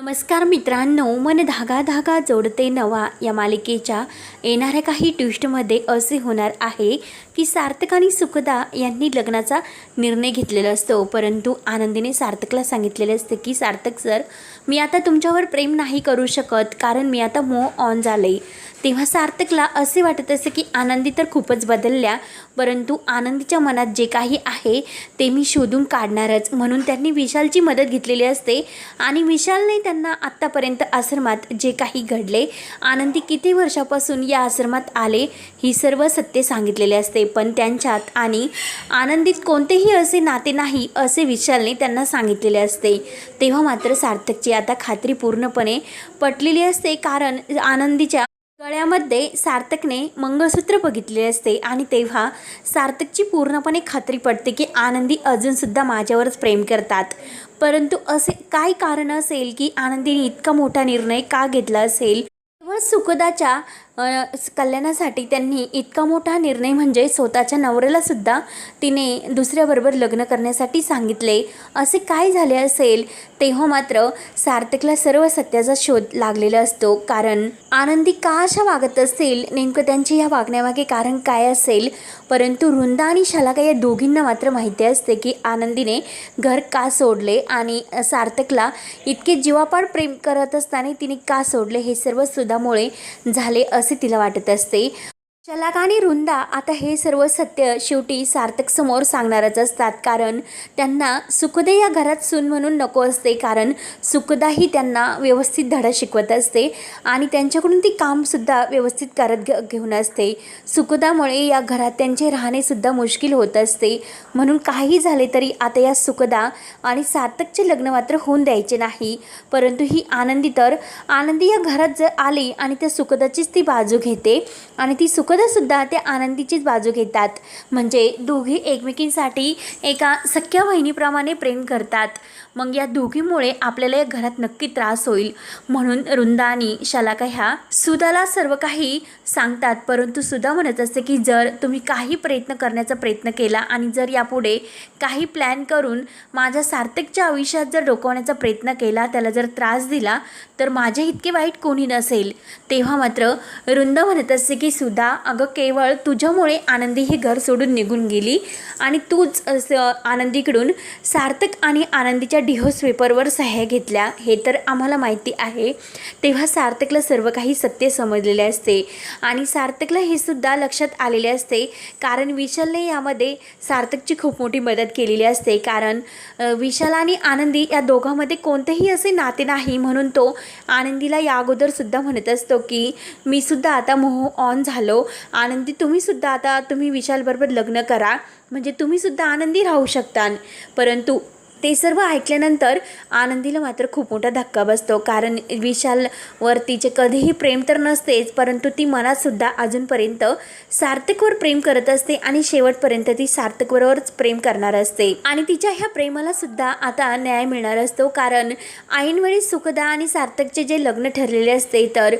नमस्कार मित्रांनो मन धागा धागा जोडते नवा या मालिकेच्या येणाऱ्या काही ट्विस्टमध्ये असे होणार आहे की सार्थक आणि सुखदा यांनी लग्नाचा निर्णय घेतलेला असतो. परंतु आनंदीने सार्थकला सांगितलेले असते की सार्थक सर मी आता तुमच्यावर प्रेम नाही करू शकत कारण मी आता मोह ऑन झाले. तेव्हा सार्थकला असे वाटत असते की आनंदी तर खूपच बदलल्या परंतु आनंदीच्या मनात जे काही आहे ते मी शोधून काढणारच. म्हणून त्यांनी विशालची मदत घेतलेली असते आणि विशालने त्यांना आत्तापर्यंत आश्रमात जे काही घडले आनंदी किती वर्षापासून या आश्रमात आले ही सर्व सत्य सांगितलेले असते. पण त्यांच्यात आणि आनंदीत कोणतेही असे नाते नाही असे विशालने त्यांना सांगितलेले असते. तेव्हा मात्र सार्थकची आता खात्री पूर्णपणे पटलेली असते कारण आनंदीच्या गळ्यामध्ये सार्थकने मंगळसूत्र बघितले असते आणि तेव्हा सार्थकची पूर्णपणे खात्री पडते की आनंदी अजूनसुद्धा माझ्यावरच प्रेम करतात. परंतु असे काय कारण असेल की आनंदीने इतका मोठा निर्णय का घेतला असेल? केवळ सुखदाच्या कल्याणासाठी त्यांनी इतका मोठा निर्णय म्हणजे स्वतःच्या नवऱ्यालासुद्धा तिने दुसऱ्याबरोबर लग्न करण्यासाठी सांगितले. असे काय झाले असेल तेव्हा मात्र सार्थकला सर्व सत्याचा शोध लागलेला असतो. कारण आनंदी का अशा वागत असतील नेमकं त्यांची ह्या वागण्यामागे कारण काय असेल? परंतु वृंदा आणि शलाका या दोघींना मात्र माहिती असते की आनंदीने घर का सोडले आणि सार्थकला इतके जीवापाड प्रेम करत असताना तिने का सोडले हे सर्व सुद्धामुळे झाले असं तिला वाटत असते. चलाक आणि रुंदा आता हे सर्व सत्य शेवटी सार्थक समोर सांगणारच असतात. कारण त्यांना सुखदे या घरात सून म्हणून नको असते. कारण सुखदाही त्यांना व्यवस्थित धडा शिकवत असते आणि त्यांच्याकडून ती कामसुद्धा व्यवस्थित करत घे घेऊन असते. सुखदामुळे या घरात त्यांचे राहणेसुद्धा मुश्किल होत असते. म्हणून काही झाले तरी आता या सुखदा आणि सार्थकचे लग्न मात्र होऊन द्यायचे नाही. परंतु ही आनंदी तर आनंदी या घरात जर आली आणि त्या सुखदाचीच ती बाजू घेते आणि ती सुखद सुद्धा ते आनंदीचीच बाजू घेतात. म्हणजे दोघी एकमेकींसाठी एका सख्या बहिणीप्रमाणे प्रेम करतात. मग या दोघीमुळे आपल्याला या घरात नक्की त्रास होईल. म्हणून रुंदा आणि शलाका ह्या सुदाला सर्व काही सांगतात. परंतु सुद्धा म्हणत असते की जर तुम्ही काही प्रयत्न करण्याचा प्रयत्न केला आणि जर यापुढे काही प्लॅन करून माझ्या सार्थकच्या आयुष्यात जर डोकवण्याचा प्रयत्न केला त्याला जर त्रास दिला तर माझ्या इतके वाईट कोणी नसेल. तेव्हा मात्र रुंदा म्हणत असते की सुधा अगं केवळ तुझ्यामुळे आनंदी हे घर सोडून निघून गेली आणि तूच असं आनंदीकडून सार्थक आणि आनंदीच्या डिहोस पेपरवर सह्या घेतल्या. हे तर आम्हाला माहिती आहे. तेव्हा सार्थकला सर्व काही सत्य समजलेले असते आणि सार्थकला हे सुद्धा लक्षात आलेले असते. कारण विशालने यामध्ये सार्थकची खूप मोठी मदत केलेली असते. कारण विशाल आणि आनंदी या दोघांमध्ये कोणतेही असे नाते नाही म्हणून तो आनंदीला या अगोदरसुद्धा म्हणत असतो की मी सुद्धा आता मोह ऑन झालो. आनंदी तुम्हीसुद्धा आता तुम्ही विशालबरोबर लग्न करा. म्हणजे तुम्हीसुद्धा आनंदी राहू शकता. परंतु ते सर्व ऐकल्यानंतर आनंदीला मात्र खूप मोठा धक्का बसतो. कारण विशालवर तिचे कधीही प्रेम तर नसतेच परंतु ती मनातसुद्धा अजूनपर्यंत सार्थकवर प्रेम करत असते आणि शेवटपर्यंत ती सार्थकबरोबरच प्रेम करणार असते. आणि तिच्या ह्या प्रेमाला सुद्धा आता न्याय मिळणार असतो. कारण ऐनवेळी सुखदा आणि सार्थकचे जे लग्न ठरलेले असते तर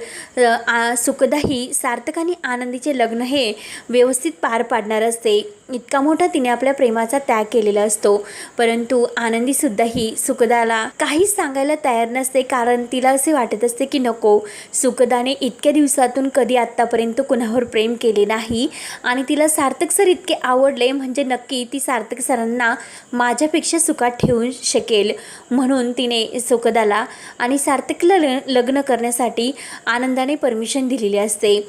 सुखदा ही सार्थक आणि आनंदीचे लग्न हे व्यवस्थित पार पाडणार असते. इतका मोठा तिने आपल्या प्रेमाचा त्याग केलेला असतो. परंतु आनंदीसुद्धा ही सुखदाला काहीच सांगायला तयार नसते कारण तिला असे वाटत असते की नको. सुखदाने इतक्या दिवसातून कधी आत्तापर्यंत कुणावर प्रेम केले नाही. आणि तिला सार्थक सर इतके आवडले म्हणजे नक्की ती सार्थक सरांना माझ्यापेक्षा सुखात ठेवू शकेल. म्हणून तिने सुखदाला आणि सार्थकला ल लग्न करण्यासाठी आनंदाने परमिशन दिलेली असते.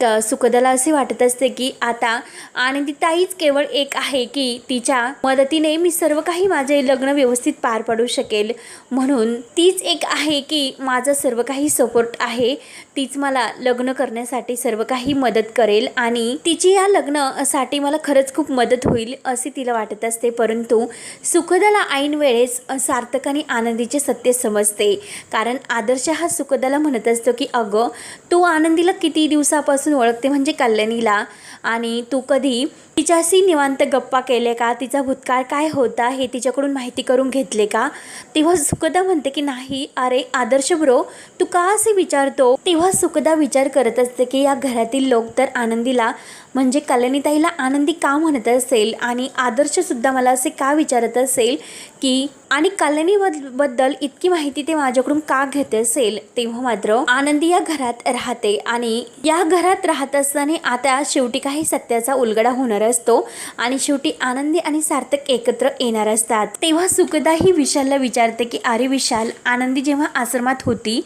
त सुखदाला असे वाटत असते की आता आनंदी ताईच केवळ एक आहे की तिच्या मदतीने मी सर्व काही माझे लग्न व्यवस्थित पार पाडू शकेल. म्हणून तीच एक आहे की माझं सर्व काही सपोर्ट आहे. तीच मला लग्न करण्यासाठी सर्व काही मदत करेल आणि तिची या लग्नासाठी मला खरंच खूप मदत होईल असे तिला वाटत असते. परंतु सुखदाला ऐन वेळेस सार्थक आणि आनंदीचे सत्य समजते. कारण आदर्श हा सुखदाला म्हणत असतो की अगं तू आनंदीला किती दिवसापासून ओळखते म्हणजे कल्याणीला आणि तू कधी तिच्याशी निवांत गप्पा केले का? तिचा भूतकाळ काय होता? हे तिच्याकडून माहिती करून घेतले का? तेव्हा सुखदा म्हणते की नाही अरे आदर्श ब्रो तू का असे विचारतो? तेव्हा सुखदा विचार करत असते की या घरातील लोक तर आनंदीला म्हणजे कल्याणीताईला आनंदी का म्हणत असेल आणि आदर्शसुद्धा मला असे का विचारत असेल की आणि कल्याणी बद्दल इतकी माहिती ते माझ्याकडून का घेत असेल? तेव्हा मात्र आनंदी या घरात राहते आणि या घरात राहत असताना आता शेवटी काही सत्याचा उलगडा होणार असतो आणि शेवटी आनंदी आणि सार्थक एकत्र येणार असतात. तेव्हा सुखदा ही विशालला विचारते की अरे विशाल आनंदी जेव्हा आश्रमात होती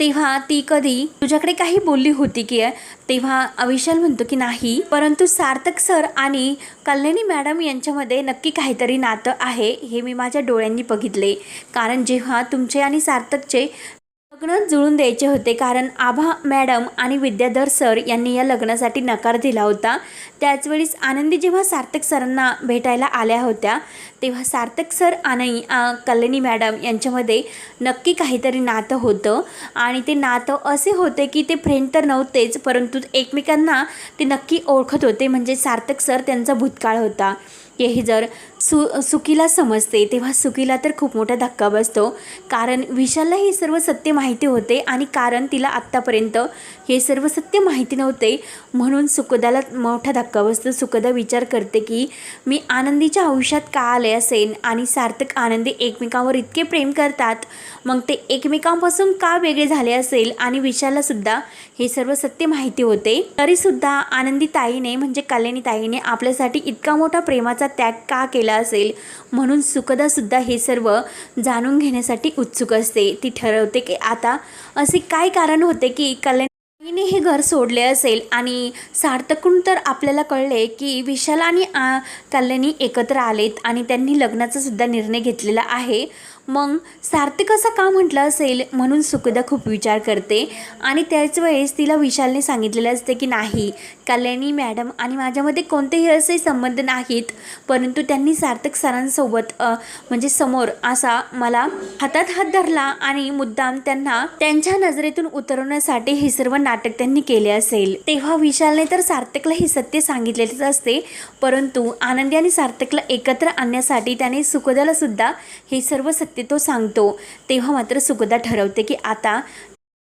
तेव्हा ती कधी तुझ्याकडे काही बोलली होती की? तेव्हा विशाल म्हणतो की नाही परंतु सार्थक सर आणि कल्याणी मॅडम यांच्यामध्ये नक्की काहीतरी नातं आहे हे मी माझ्या डोळ्यांनी बघितले. कारण जेव्हा तुमचे आणि सार्थकचे लग्न जुळून द्यायचे होते कारण आभा मॅडम आणि विद्याधर सर यांनी या लग्नासाठी नकार दिला होता. त्याचवेळीस आनंदी जेव्हा सार्थक सरांना भेटायला आल्या होत्या तेव्हा सार्थक सर आणि कल्याणी मॅडम यांच्यामध्ये नक्की काहीतरी नातं होतं. आणि ते नातं असे होते की ते फ्रेंड तर नव्हतेच परंतु एकमेकांना ते नक्की ओळखत होते. म्हणजे सार्थक सर त्यांचा भूतकाळ होता. हे जर सु सुकीला समजते तेव्हा सुकीला तर खूप मोठा धक्का बसतो. कारण विशालला हे सर्व सत्य माहिती होते आणि कारण तिला आत्तापर्यंत हे सर्व सत्य माहिती नव्हते. म्हणून सुकदाला मोठा धक्का बसतो. सुकदा विचार करते की मी आनंदीच्या आयुष्यात का आले असेन? आणि सार्थक आनंदी एकमेकांवर इतके प्रेम करतात. मग ते एकमेकांपासून का वेगळे झाले असेल? आणि विशाललासुद्धा हे सर्व सत्य माहिती होते. तरीसुद्धा आनंदी ताईने म्हणजे कल्याणी ताईने आपल्यासाठी इतका मोठा प्रेमाचा त्याग का केला असेल? म्हणून सुखदासुद्धा हे सर्व जाणून घेण्यासाठी उत्सुक असते. ती ठरवते की आता असे काय कारण होते की कल्याण तिने हे घर सोडले असेल? आणि सार्थकून तर आपल्याला कळले की विशाल आणि आ, कल्याणी एकत्र आलेत आणि त्यांनी लग्नाचा सुद्धा निर्णय घेतलेला आहे. मग सार्थक असं का म्हटलं असेल म्हणून सुखदा खूप विचार करते. आणि त्याच वेळेस तिला विशालने सांगितलेलं असते की नाही कल्याणी मॅडम आणि माझ्यामध्ये कोणतेही असे संबंध नाहीत. परंतु त्यांनी सार्थक सरांसोबत म्हणजे समोर असा मला हातात हात धरला आणि मुद्दाम त्यांना त्यांच्या नजरेतून उतरवण्यासाठी हे सर्व नाटक त्यांनी केले असेल. तेव्हा विशालने तर सार्थकला हे सत्य सांगितलेलेच असते. परंतु आनंदी आणि सार्थकला एकत्र आणण्यासाठी त्याने सुखदाला सुद्धा हे सर्व सत्य तो सांगतो तेव्हा मात्र सुखदा ठरवते की आता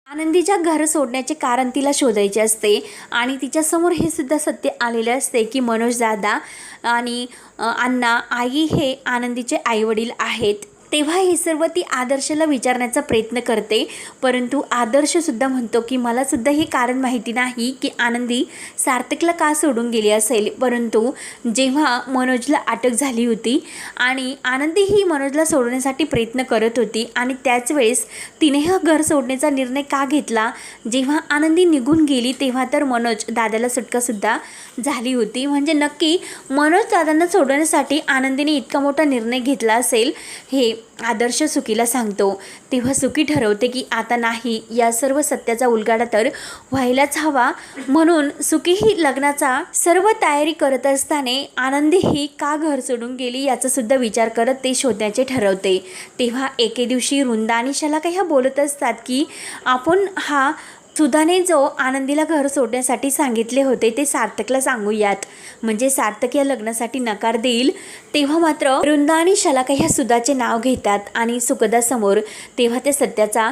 आनंदीच्या घर सोडण्याचे कारण तिला शोधायचे असते. आणि तिच्यासमोर हे सुद्धा सत्य आलेले असते की मनोज दादा आणि अण्णा आई हे आनंदीचे आईवडील आहेत. तेव्हा हे सर्व ती आदर्शला विचारण्याचा प्रयत्न करते. परंतु आदर्शसुद्धा म्हणतो की मलासुद्धा हे कारण माहिती नाही की आनंदी सार्थकला का सोडून गेली असेल? परंतु जेव्हा मनोजला अटक झाली होती आणि आनंदी ही मनोजला सोडण्यासाठी प्रयत्न करत होती आणि त्याच वेळेस तिने हा घर सोडण्याचा निर्णय का घेतला? जेव्हा आनंदी निघून गेली तेव्हा तर मनोज दादाला सुटकासुद्धा झाली होती. म्हणजे नक्की मनोज दादांना सोडवण्यासाठी आनंदीने इतका मोठा निर्णय घेतला असेल हे आदर्श सुकीला सांगतो तेव्हा सुकी ठरवते की आता नाही या सर्व सत्याचा उलगाडा तर व्हायलाच हवा. म्हणून सुकी ही लग्नाचा सर्व तयारी करत असताना आनंदी ही का घर सोडून गेली याचासुद्धा विचार करत ते शोधण्याचे ठरवते. तेव्हा एके दिवशी रुंदा आणि शलाका ह्या बोलत असतात की आपण हा सुधाने जो आनंदीला घर सोडण्यासाठी सांगितले होते ते सार्थकला सांगूयात. म्हणजे सार्थक या लग्नासाठी नकार देईल तेव्हा मात्र वृंदा आणि शलाका ह्या सुधाचे नाव घेतात आणि सुखदासमोर तेव्हा त्या सत्याचा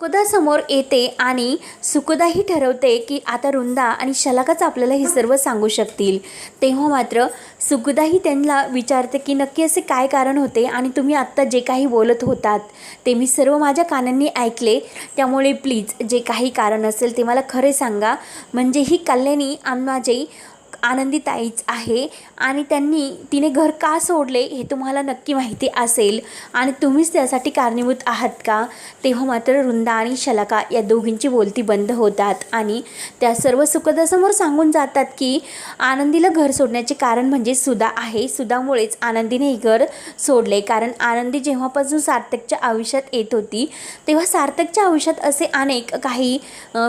सुखदा समोर येते आणि सुखदाही ठरवते की आता रुंदा आणि शलाकाच आपल्याला हे सर्व सांगू शकतील. तेव्हा मात्र सुखदाही त्यांना विचारते की नक्की असे काय कारण होते आणि तुम्ही आत्ता जे काही बोलत होतात ते मी सर्व माझ्या कानांनी ऐकले. त्यामुळे प्लीज जे काही कारण असेल ते मला खरे सांगा. म्हणजे ही कल्याणी आम्हा जे आनंदी ताईच आहे आणि त्यांनी तिने घर का सोडले हे तुम्हाला नक्की माहिती असेल. आणि तुम्हीच त्यासाठी कारणीभूत आहात का? तेव्हा मात्र वृंदा आणि शलाका या दोघींची बोलती बंद होतात आणि त्या सर्व सुखदासमोर सांगून जातात की आनंदीला घर सोडण्याचे कारण म्हणजे सुधा आहे. सुधामुळेच आनंदीने हे घर सोडले. कारण आनंदी जेव्हापासून सार्थकच्या आयुष्यात येत होती तेव्हा सार्थकच्या आयुष्यात असे अनेक काही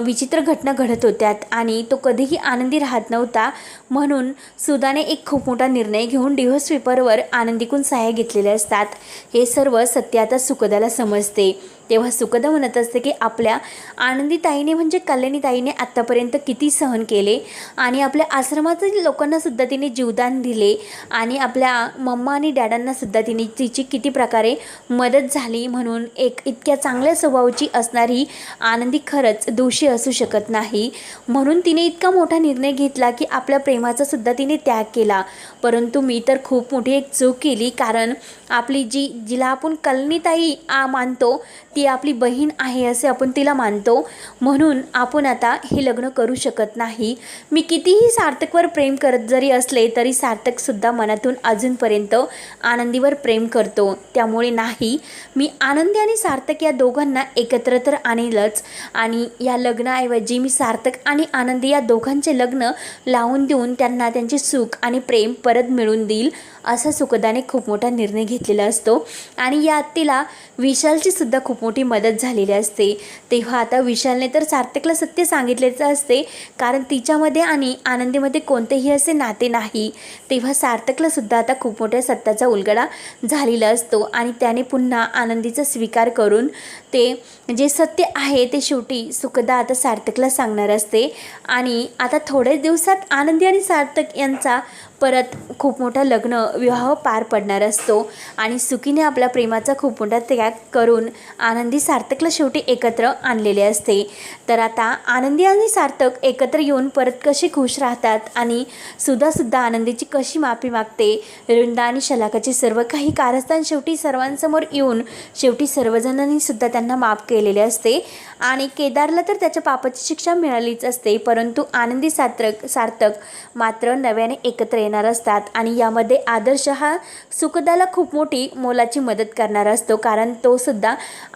विचित्र घटना घडत होत्या आणि तो कधीही आनंदी राहत नव्हता. म्हणून सुदाने एक खूप मोठा निर्णय घेऊन डिव्होर्स पेपरवर आनंदीकून सहाय्य घेतलेले असतात. हे सर्व सत्य आता सुखदाला समजते. तेव्हा सुखदा म्हणत असते की आपल्या आनंदीताईने म्हणजे कल्याणीताईने आत्तापर्यंत किती सहन केले आणि आपल्या आश्रमातील लोकांनासुद्धा तिने जीवदान दिले आणि आपल्या मम्मा आणि डॅडांनासुद्धा तिने तिची किती प्रकारे मदत झाली म्हणून एक इतक्या चांगल्या स्वभावाची असणारी आनंदी खरंच दोषी असू शकत नाही. म्हणून तिने इतका मोठा निर्णय घेतला की आपल्या प्रेमाचा सुद्धा तिने त्याग केला. परंतु मी तर खूप मोठी एक चूक केली कारण आपली जी जिला आपण कलनीताई आ मानतो ती ती आपली बहीण आहे असे आपण तिला मानतो. म्हणून आपण आता हे लग्न करू शकत नाही. मी कितीही सार्थकवर प्रेम करत जरी असले तरी सार्थकसुद्धा मनातून अजूनपर्यंत आनंदीवर प्रेम करतो. त्यामुळे नाही. मी आनंदी आणि सार्थक या दोघांना एकत्र तर आणेलच. आणि या लग्नाऐवजी मी सार्थक आणि आनंदी या दोघांचे लग्न लावून देऊन त्यांना त्यांचे सुख आणि प्रेम परत मिळून देईल. असा सुखदाने खूप मोठा निर्णय घेतलेला असतो. आणि यात तिला विशालची सुद्धा खूप मोठी मदत झालेली असते. तेव्हा आता विशालने तर सार्थकला सत्य सांगितलेच असते. कारण तिच्यामध्ये आणि आनंदीमध्ये कोणतेही असे नाते नाही. तेव्हा सार्थकला सुद्धा आता खूप मोठ्या सत्याचा उलगडा झालेला असतो. आणि त्याने पुन्हा आनंदीचा स्वीकार करून ते जे सत्य आहे ते शेवटी सुखदा आता सार्थकला सांगणार असते. आणि आता थोड्याच दिवसात आनंदी आणि सार्थक यांचा परत खूप मोठा लग्न विवाह पार पडणार असतो. आणि सुखीने आपल्या प्रेमाचा खूप मोठा त्याग करून आनंदी सार्थकला शेवटी एकत्र आणलेले असते. तर आता आनंदी आणि सार्थक एकत्र येऊन परत कसे खुश राहतात आणि सुद्धासुद्धा आनंदीची कशी माफी मागते? वृंदा आणि शलाकाचे सर्व काही कारस्थान शेवटी सर्वांसमोर येऊन शेवटी सर्वजणांनी सुद्धा त्यांना माफ केलेले असते. आणि केदारला तर त्याच्या पापाची शिक्षा मिळालीच असते परंतु आनंदी सार्थक सार्थक मात्र नव्याने एकत्र देणार असतात आणि यामध्ये आदर्श हा सुखदाला खूप मोठी मोलाची मदत करणार असतो. कारण तो सुद्धा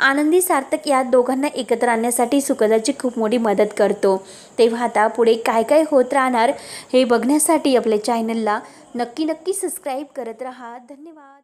आनंदी सार्थक या दोघांना एकत्र आणण्यासाठी सुखदाची खूप मोठी मदत करतो. तेव्हा आता पुढे काय काय होत राहणार हे बघण्यासाठी आपल्या चॅनलला नक्की नक्की सबस्क्राईब करत राहा. धन्यवाद.